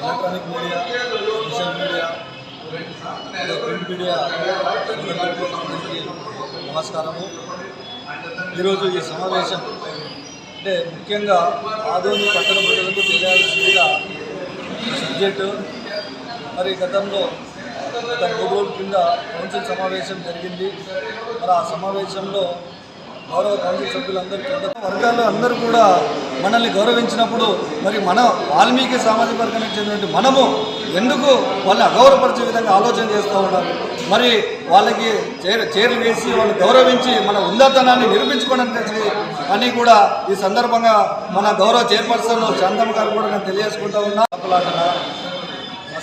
Electronic media social media print media నమస్కారము. ఈరోజు ఈ సమావేశం అంటే ముఖ్యంగా ఆదోని పట్టణ ప్రజలకు తెలియాల్సిందిగా సబ్జెక్టు మరి గతంలో గత మూడు రోజుల కింద కౌన్సిల్ సమావేశం జరిగింది. మరి ఆ సమావేశంలో గౌరవ కౌన్సిల్ సభ్యులందరూ వర్గాల్లో వర్గాలు అందరూ కూడా మనల్ని గౌరవించినప్పుడు మరి మన వాల్మీకి సామాజిక వర్గానికి చెందినటువంటి మనము ఎందుకు వాళ్ళని అగౌరవపరిచే విధంగా ఆలోచన చేస్తూ ఉన్నారు మరి వాళ్ళకి చేరు చేర్లు వేసి వాళ్ళు గౌరవించి మన ఉన్నతనాన్ని నిరూపించుకోవడానికి అని కూడా ఈ సందర్భంగా మన గౌరవ చైర్పర్సన్ చందమ్మ గారు కూడా నేను తెలియజేసుకుంటా ఉన్నా.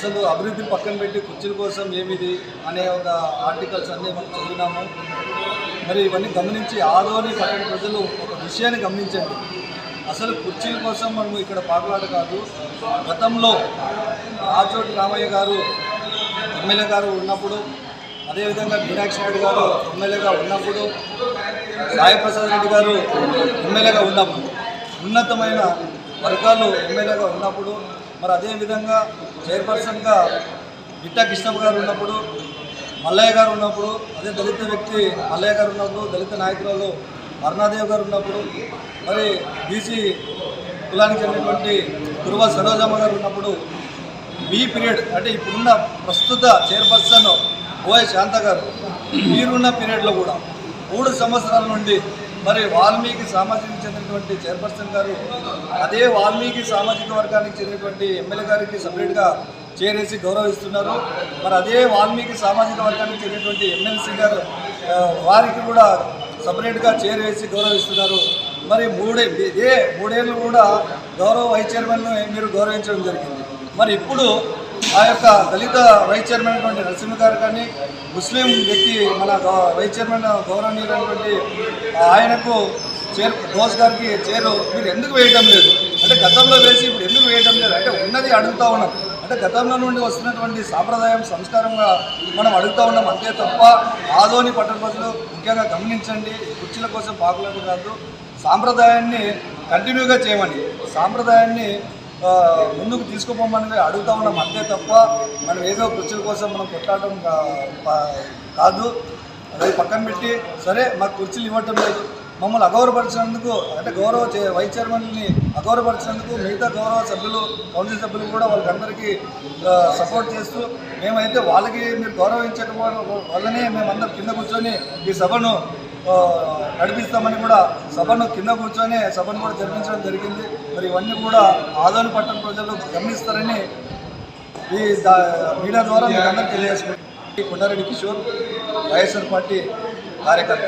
అసలు అభివృద్ధి పక్కన పెట్టి కుర్చీల కోసం ఏమిది అనే ఒక ఆర్టికల్స్ అన్నీ మనం చదివినాము. మరి ఇవన్నీ గమనించి ఆదోని పట్టణ ప్రజలు ఒక విషయాన్ని గమనించండి. అసలు కుర్చీల కోసం మనము ఇక్కడ పాకులాట కాదు గతంలో ఆచోటి రామయ్య గారు ఎమ్మెల్యే గారు ఉన్నప్పుడు అదేవిధంగా మీనాక్షి నాయుడు గారు ఎమ్మెల్యేగా ఉన్నప్పుడు సాయిప్రసాద్ రెడ్డి గారు ఎమ్మెల్యేగా ఉన్నప్పుడు ఉన్నతమైన వర్గాలు ఎమ్మెల్యేగా ఉన్నప్పుడు మరి అదేవిధంగా చైర్పర్సన్గా బిట్టా కృష్ణప్ప గారు ఉన్నప్పుడు మల్లయ్య గారు ఉన్నప్పుడు అదే దళిత వ్యక్తి మల్లయ్య గారు ఉన్నప్పుడు దళిత నాయకురాలు అరుణాదేవి గారు ఉన్నప్పుడు మరి బీసీ కులానికి చెందినటువంటి కురువ సరోజమ్మ గారు ఉన్నప్పుడు బి పీరియడ్ అంటే ఇప్పుడున్న ప్రస్తుత చైర్పర్సన్ ఓఎస్ శాంత గారు మీరున్న పీరియడ్లో కూడా మూడు సంవత్సరాల నుండి మరి వాల్మీకి సామాజిక చెందినటువంటి చైర్పర్సన్ గారు అదే వాల్మీకి సామాజిక వర్గానికి చెందినటువంటి ఎమ్మెల్యే గారికి సపరేట్గా చేరేసి గౌరవిస్తున్నారు. మరి అదే వాల్మీకి సామాజిక వర్గానికి చెందినటువంటి ఎమ్మెల్సీ గారు వారికి కూడా సపరేట్గా చేరేసి గౌరవిస్తున్నారు. మరి మూడే ఇదే మూడేళ్ళు కూడా గౌరవ వైస్ చైర్మన్ను మీరు గౌరవించడం జరిగింది. మరి ఇప్పుడు ఆ యొక్క దళిత వైస్ చైర్మన్ అయినటువంటి నరసింహ గారు కానీ ముస్లిం వ్యక్తి మన వైస్ చైర్మన్ గౌరవనీయులైనటువంటి ఆయనకు చైర్ దోస్ గారికి చైరు మీరు ఎందుకు వేయటం లేదు? అంటే గతంలో వేసి ఇప్పుడు ఎందుకు వేయటం లేదు? అంటే ఉన్నది అడుగుతూ ఉన్నాం. అంటే గతంలో నుండి వస్తున్నటువంటి సాంప్రదాయం సంస్కారంగా మనం అడుగుతూ ఉన్నాం. అంతే తప్ప ఆదోని పట్టణ ప్రజలు ముఖ్యంగా గమనించండి. కుర్చీల కోసం పాకులాట కాదు సాంప్రదాయాన్ని కంటిన్యూగా చేయమని సాంప్రదాయాన్ని ముందుకు తీసుకుపోమని అడుగుతా ఉన్నాం. అంతే తప్ప మనం ఏదో కుర్చీల కోసం మనం కొట్లాడటం కాదు. అది పక్కన పెట్టి సరే మాకు కుర్చీలు ఇవ్వటం లేదు. మమ్మల్ని అగౌరవపరిచినందుకు అంటే గౌరవ చే- వైస్ చైర్మన్ని అగౌరవపరిచినందుకు మిగతా గౌరవ సభ్యులు కౌన్సిల్ సభ్యులు కూడా వాళ్ళకందరికీ సపోర్ట్ చేస్తూ మేమైతే వాళ్ళకి మీరు గౌరవించకపోవడం వల్లనే మేమందరం కింద కూర్చొని ఈ సభను నడిపిస్తామని కూడా సభను కింద కూర్చొని సభను కూడా జరిపించడం జరిగింది. మరి ఇవన్నీ కూడా ఆదోని పట్టణ ప్రజలు గమనిస్తారని ఈ మీడియా ద్వారా మీకు అందరికీ తెలియజేసుకుంటాం కొండారెడ్డి కిషోర్ వైఎస్ఆర్ పార్టీ కార్యకర్త.